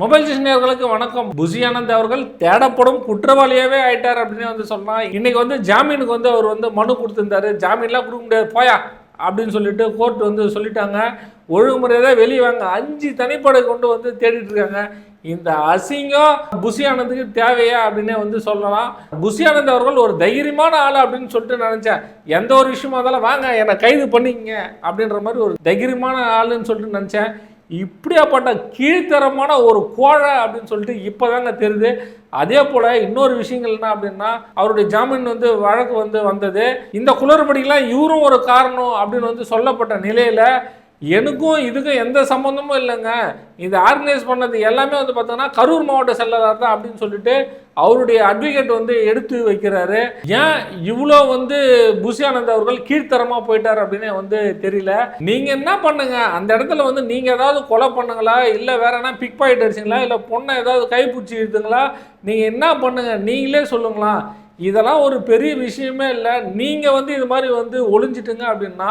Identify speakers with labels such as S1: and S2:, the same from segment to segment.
S1: Mobile நேயர்களுக்கு வணக்கம். புசி ஆனந்த் அவர்கள் தேடப்படும் குற்றவாளியாவே ஆயிட்டார் அப்படின்னு வந்து சொன்னா இன்னைக்கு வந்து ஜாமீனுக்கு வந்து அவர் வந்து மனு கொடுத்திருந்தாரு. ஜாமீன்லாம் கொடுக்க முடியாது போயா அப்படின்னு சொல்லிட்டு கோர்ட் வந்து சொல்லிட்டாங்க. ஒழுங்குமுறையாக வெளியே வாங்க. அஞ்சு தனிப்படை கொண்டு வந்து தேடிட்டு இருக்காங்க. இந்த அசிங்கம் புசி ஆனந்துக்கு தேவையா அப்படின்னே வந்து சொல்லலாம். புசி ஆனந்த் அவர்கள் ஒரு தைரியமான ஆள் அப்படின்னு சொல்லிட்டு நினச்சேன். எந்த ஒரு விஷயமா இருந்தாலும் வாங்க என்னை கைது பண்ணிக்கங்க அப்படின்ற மாதிரி ஒரு தைரியமான ஆளுன்னு சொல்லிட்டு நினச்சேன். இப்படியாப்பட்ட கீழ்த்தரமான ஒரு கோழை அப்படின்னு சொல்லிட்டு இப்போதாங்க தெரியுது. அதே போல் இன்னொரு விஷயங்கள் என்ன அப்படின்னா அவருடைய ஜாமீன் வந்து வழக்கு வந்து வந்தது. இந்த குளறுபடிக்கெலாம் இவரும் ஒரு காரணம் அப்படின்னு வந்து சொல்லப்பட்ட நிலையில் எனக்கும் இதுக்கும் எந்த சம்மந்தமும் இல்லைங்க. இது ஆர்கனைஸ் பண்ணது எல்லாமே வந்து பார்த்தோன்னா கரூர் மாவட்ட செயலாளர் தான் அப்படின்னு சொல்லிட்டு அவருடைய அட்வொகேட் வந்து எடுத்து வைக்கிறாரு. ஏன் இவ்வளோ வந்து புஷியானந்த் அவர்கள் கீழ்த்தரமாக போயிட்டார் அப்படின்னு வந்து தெரியல. நீங்கள் என்ன பண்ணுங்க? அந்த இடத்துல வந்து நீங்கள் ஏதாவது கொலை பண்ணுங்களா? இல்லை வேற என்ன பிக் பாயிட் அடிச்சிங்களா? இல்லை பொண்ணை ஏதாவது கைப்பிடிச்சி இழுத்துங்களா? நீங்கள் என்ன பண்ணுங்க? நீங்களே சொல்லுங்களா இதெல்லாம் ஒரு பெரிய விஷயமே இல்லை. நீங்கள் வந்து இது மாதிரி வந்து ஒளிஞ்சிட்டுங்க அப்படின்னா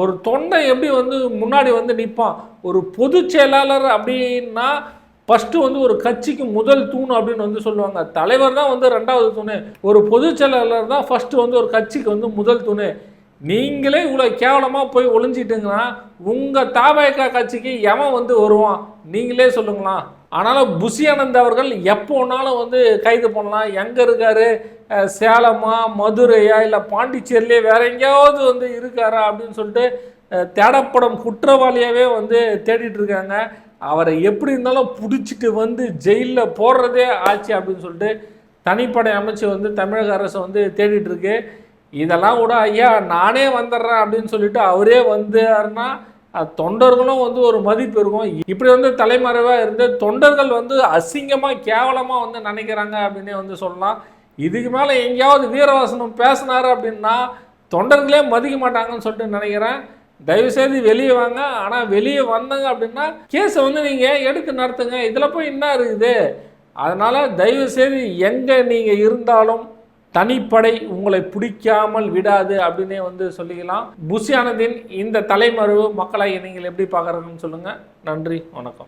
S1: ஒரு தொண்டை எப்படி வந்து முன்னாடி வந்து நிற்பான்? ஒரு பொதுச் செயலாளர் அப்படின்னா ஃபஸ்ட்டு வந்து ஒரு கட்சிக்கு முதல் தூண் அப்படின்னு வந்து சொல்லுவாங்க. தலைவர் தான் வந்து ரெண்டாவது தூணு. ஒரு பொதுச் செயலாளர் தான் ஃபஸ்ட்டு வந்து ஒரு கட்சிக்கு வந்து முதல் தூணு. நீங்களே இவ்வளோ கேவலமாக போய் ஒளிஞ்சிட்டுங்கன்னா உங்கள் தாபாயக்கா கட்சிக்கு எவன் வந்து வருவான்? நீங்களே சொல்லுங்களா ஆனாலும் புஷி ஆனந்த் அவர்கள் எப்போ வேணாலும் வந்து கைது பண்ணலாம். எங்கே இருக்காரு? சேலமா மதுரையா இல்லை பாண்டிச்சேரியிலே வேற எங்கேயாவது வந்து இருக்காரா அப்படின்னு சொல்லிட்டு தேடப்படும் குற்றவாளியாகவே வந்து தேடிட்டு இருக்காங்க. அவரை எப்படி இருந்தாலும் பிடிச்சிட்டு வந்து ஜெயிலில் போடுறதே ஆச்சு அப்படின்னு சொல்லிட்டு தனிப்படை அமைச்சு வந்து தமிழக அரசு வந்து தேடிட்டு இருக்கு. இதெல்லாம் கூட ஐயா நானே வந்துடுறேன் அப்படின்னு சொல்லிட்டு அவரே வந்தாருன்னா தொண்டர்களும் வந்து ஒரு மதிப்பு இருக்கும். இப்படி வந்து தலைமறைவாக இருந்து தொண்டர்கள் வந்து அசிங்கமாக கேவலமாக வந்து நினைக்கிறாங்க அப்படின்னே வந்து சொல்லலாம். இதுக்கு மேலே எங்கேயாவது வீரவாசனம் பேசினார் அப்படின்னா தொண்டர்களே மதிக்க மாட்டாங்கன்னு சொல்லிட்டு நினைக்கிறேன். தயவுசெய்து வெளியே வாங்க. ஆனால் வெளியே வந்தாங்க அப்படின்னா கேஸை வந்து நீங்கள் எடுத்து நடத்துங்க. இதில் போய் என்ன இருக்குது? அதனால் தயவுசெய்து எங்கே நீங்கள் இருந்தாலும் தனிப்படை உங்களை பிடிக்காமல் விடாது அப்படின்னே வந்து சொல்லிக்கலாம். புஷி ஆனந்தின் இந்த தலைமறைவு மக்களை நீங்கள் எப்படி பார்க்குறதுன்னு சொல்லுங்கள் நன்றி வணக்கம்.